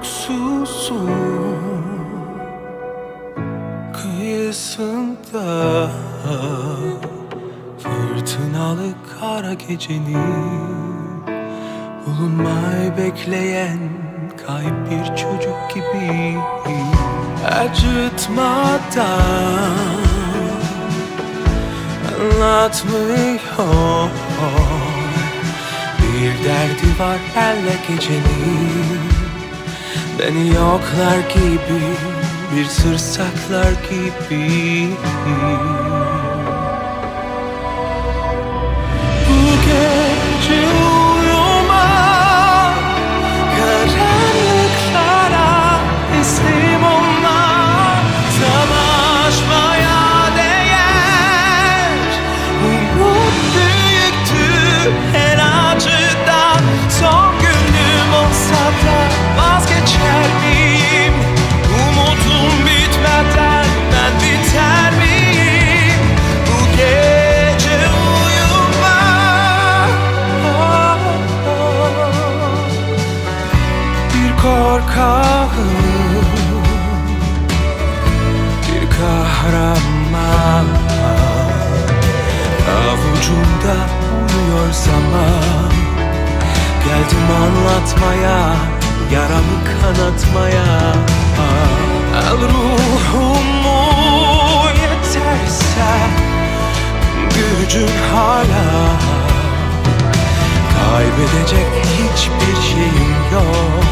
yoksulsun Kıyısında Fırtınalı kara gecenin Bulunmayı bekleyen kayıp bir çocuk gibi Acıtmadan anlatmıyor. Bir derdi var elle gecenin. Beni yoklar gibi Bir sır saklar gibi Avucumda uyuyor zaman. Geldim anlatmaya Yaramı kanatmaya. Al ruhumu yeterse Gücün hala. Kaybedecek hiçbir şeyim yok.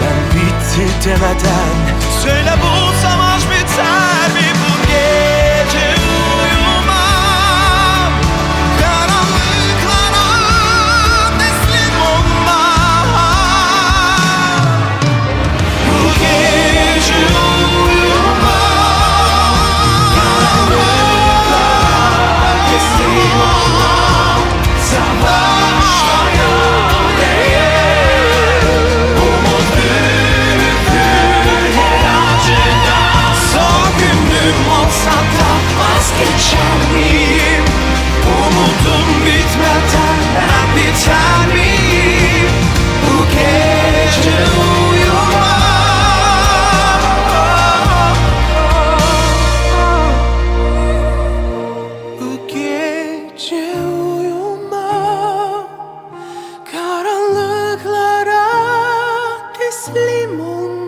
Ben bitti demeden Söyle bu Schluss, Limon.